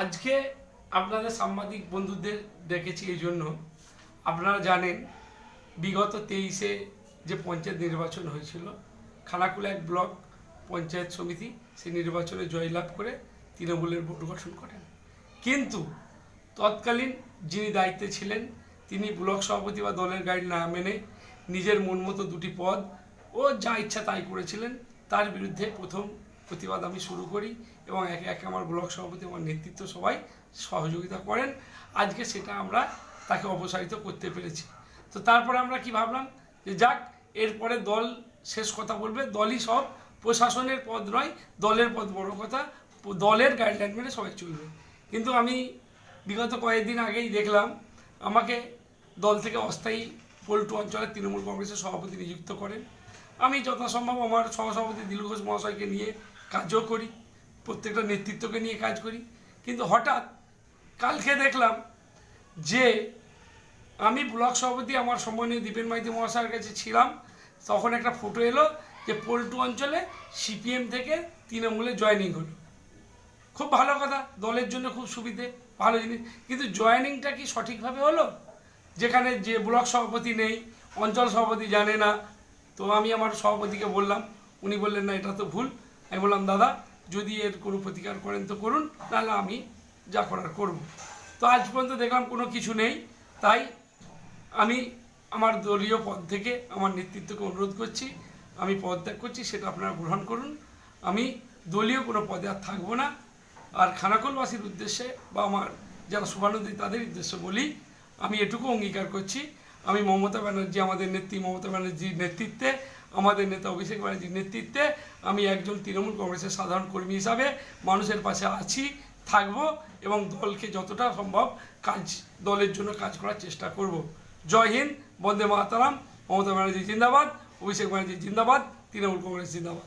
আজকে আপনাদের সাংবাদিক বন্ধুদের ডেকেছি এই জন্য। আপনারা জানেন, বিগত তেইশে যে পঞ্চায়েত নির্বাচন হয়েছিল, খানাকুলা এক ব্লক পঞ্চায়েত সমিতি সেই নির্বাচনে জয়লাভ করে তৃণমূলের বোর্ড গঠন করেন। কিন্তু তৎকালীন যিনি দায়িত্বে ছিলেন, তিনি ব্লক সভাপতি বা দলের গাইড না মেনে নিজের মন মতো দুটি পদ ও যা ইচ্ছা তাই করেছিলেন, তার বিরুদ্ধে প্রথম প্রতিবাদ আমি শুরু করি এবং একে একে আমার ব্লক সভাপতি আমার নেতৃত্ব সবাই সহযোগিতা করেন। আজকে সেটা আমরা তাকে অপসারিত করতে পেরেছি। তো তারপরে আমরা কি ভাবলাম? যে যাক, এরপরে দল শেষ কথা বলবে। দলই সব প্রশাসনের পদ নয়, দলের পদ বড় কথা। দলের গাইডলাইন মেনে সবাই চলবে। কিন্তু আমি বিগত কয়েকদিন আগেই দেখলাম, আমাকে দল থেকে অস্থায়ী পল্টু অঞ্চলের তৃণমূল কংগ্রেসের সভাপতি নিযুক্ত করেন। আমি যথাসম্ভব আমার সহসভাপতি দিলু ঘোষ মহাশয়কে নিয়ে কাজও করি, প্রত্যেকটা নেতৃত্বকে নিয়ে কাজ করি। কিন্তু হঠাৎ কালকে দেখলাম যে আমি ব্লক সভাপতি আমার সম্মানীয় দীপেন মাইতি মহাশয়ের কাছে ছিলাম, তখন একটা ফটো এলো যে পল্টু অঞ্চলে সিপিএম থেকে তৃণমূলে জয়নিং হলো। খুব ভালো কথা, দলের জন্য খুব সুবিধে, ভালো জিনিস। কিন্তু জয়েনিংটা কি সঠিকভাবে হলো? যেখানে যে ব্লক সভাপতি নেই, অঞ্চল সভাপতি জানে না তো আমি আমার সভাপতিকে বললাম, উনি বললেন, না, এটা তো ভুল। আমি বললাম, দাদা, যদি এর কোনো প্রতিকার করেন তো করুন, নাহলে আমি যা করার করব। তো আজ পর্যন্ত দেখলাম কোনো কিছু নেই। তাই আমি আমার দলীয় পদ থেকে আমার নেতৃত্বকে অনুরোধ করছি, আমি পদত্যাগ করছি, সেটা আপনারা গ্রহণ করুন। আমি দলীয় কোনো পদে আর থাকব না। আর খানাকুলবাসীর উদ্দেশ্যে বা আমার যারা শুভানুদ্দি তাদের উদ্দেশ্যে বলি, আমি এটুকু অঙ্গীকার করছি আমি মমতা ব্যানার্জি, আমাদের নেত্রী মমতা ব্যানার্জির নেতৃত্বে, আমাদের নেতা অভিষেক ব্যানার্জির নেতৃত্বে আমি একজন তৃণমূল কংগ্রেসের সাধারণ কর্মী হিসাবে মানুষের পাশে আছি, থাকব এবং দলকে যতটা সম্ভব কাজ, দলের জন্য কাজ করার চেষ্টা করব। জয় হিন্দ, বন্দে মাতারাম, মমতা ব্যানার্জি জিন্দাবাদ, অভিষেক ব্যানার্জি জিন্দাবাদ, তৃণমূল কংগ্রেস জিন্দাবাদ।